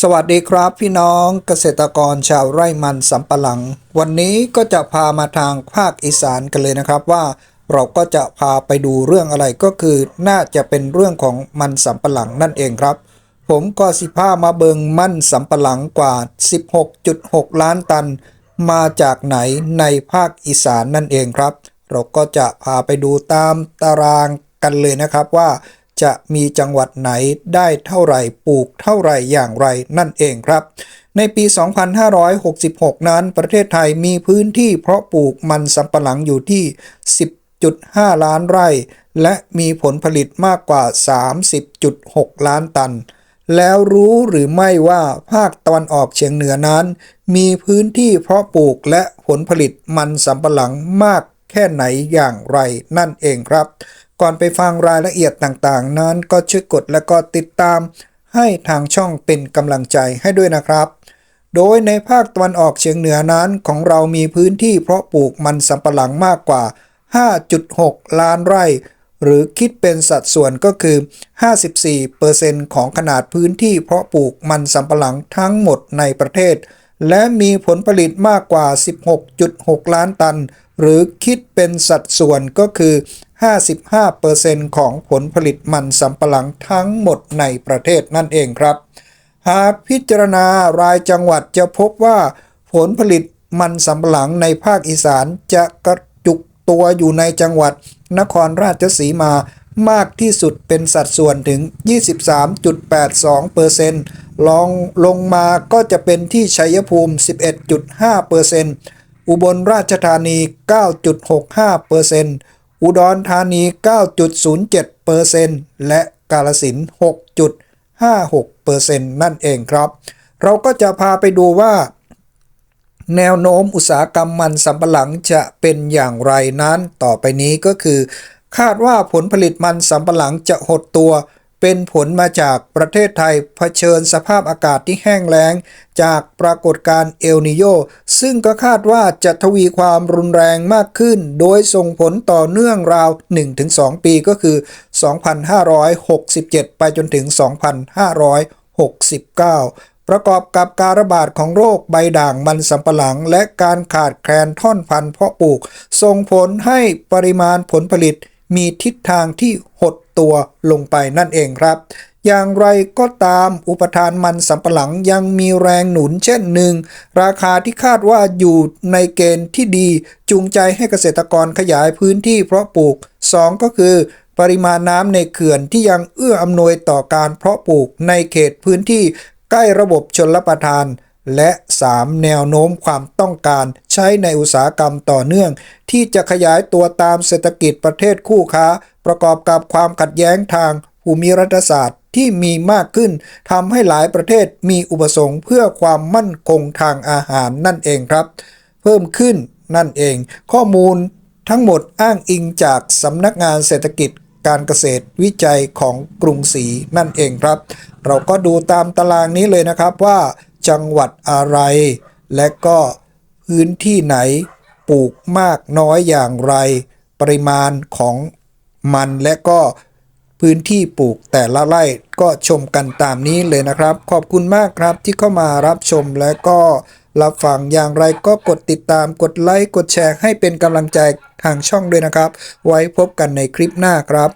สวัสดีครับพี่น้องเกษตรกรชาวไร่มันสำปะหลัง วันนี้ก็จะพามาทางภาคอีสานกันเลยนะครับว่า เราก็จะพาไปดูเรื่องอะไรก็คือ น่าจะเป็นเรื่องของมันสำปะหลังนั่นเองครับ ผมก็สิพามาเบิงมันสำปะหลังกว่า 16.6 ล้านตัน มาจากไหนในภาคอีสานนั่นเองครับ เราก็จะพาไปดูตามตารางกันเลยนะครับว่า จะมีจังหวัดไหนได้เท่าไหร่ปลูกเท่าไหร่อย่างไรนั่นเองครับ ในปี 2566 นั้นประเทศไทยมีพื้นที่เพาะปลูกมันสำปะหลังอยู่ที่ 10.5 ล้านไร่ และมีผลผลิตมากกว่า 30.6 ล้านตัน แล้วรู้หรือไม่ว่าภาคตะวันออกเฉียงเหนือนั้น มีพื้นที่เพาะปลูกและผลผลิตมันสำปะหลังมากแค่ไหนอย่างไรนั่นเองครับ ก่อนไปฟังรายละเอียดต่างๆ นั้นก็ช่วยกดและก็ติดตาม ให้ทางช่องเป็นกำลังใจให้ด้วยนะครับ โดยในภาคตะวันออกเฉียงเหนือนั้นของเรามีพื้นที่เพาะปลูกมันสำปะหลังมากกว่า 5.6 ล้านไร่ หรือคิดเป็นสัดส่วนก็คือ 54%ของขนาดพื้นที่เพาะปลูกมันสำปะหลังทั้งหมดในประเทศ และมีผลผลิตมากกว่า 16.6 ล้านตัน หรือคิดเป็นสัดส่วนก็คือ 55%ของผลผลิตมันสำปะหลังทั้งหมดในประเทศนั่นเองครับ หากพิจารณารายจังหวัดจะพบว่า ผลผลิตมันสำปะหลังในภาคอีสานจะกระจุกตัวอยู่ในจังหวัด นครราชสีมามากที่สุดเป็นสัดส่วนถึง 23.82%ลองลงมาก็จะเป็นที่ชัยภูมิ 11.5%อุบลราชธานี 9.65% อุดรธานี 9.07%และกาลสิน 6.56%นั่นเองครับ เราก็จะพาไปดูว่า แนวโน้มอุตสาหกรรมมันสำปะหลังจะเป็นอย่างไรนั้น ต่อไปนี้ก็คือ คาดว่าผลผลิตมันสำปะหลังจะหดตัว เป็นผลมาจากประเทศไทยเผชิญสภาพอากาศที่แห้งแล้ง จากปรากฏการณ์เอลนิโยซึ่งก็คาดว่าจะทวีความรุนแรงมากขึ้น โดยส่งผลต่อเนื่องราว 1-2 ปีก็คือ 2567 ไปจนถึง 2569ประกอบกับการระบาดของโรคใบด่างมันสำปะหลัง และการขาดแคลนท่อนพันธุ์เพาะปลูก ส่งผลให้ปริมาณผลผลิต มีทิศทางที่หดตัวลงไปนั่นเองครับ อย่างไรก็ตามอุปทานมันสำปะหลังยังมีแรงหนุนเช่นหนึ่ง ราคาที่คาดว่าอยู่ในเกณฑ์ที่ดีจูงใจให้เกษตรกรขยายพื้นที่เพาะปลูก 2 ก็คือปริมาณน้ำในเขื่อนที่ยังเอื้ออำนวยต่อการเพาะปลูกในเขตพื้นที่ใกล้ระบบชนรับประทาน และ 3. แนวโน้มความต้องการใช้ในอุตสาหกรรมต่อเนื่อง ที่จะขยายตัวตามเศรษฐกิจประเทศคู่ค้า ประกอบกับความขัดแย้งทางภูมิรัฐศาสตร์ที่มีมากขึ้นทำให้หลายประเทศมีอุปสงค์เพื่อความมั่นคงทางอาหารนั่นเองครับ เพิ่มขึ้นนั่นเอง ข้อมูลทั้งหมดอ้างอิงจากสำนักงานเศรษฐกิจการเกษตรวิจัยของกรุงศรีนั่นเองครับ เราก็ดูตามตารางนี้เลยนะครับว่า จังหวัดอะไร และก็พื้นที่ไหนปลูกมากน้อยอย่างไร ปริมาณของมันและก็พื้นที่ปลูกแต่ละไร่ก็ชมกันตามนี้เลยนะครับ ขอบคุณมากครับที่เข้ามารับชมและก็รับฟังอย่างไรก็กดติดตามกดไลค์กดแชร์ให้เป็นกำลังใจทางช่องด้วยนะครับ ไว้พบกันในคลิปหน้าครับ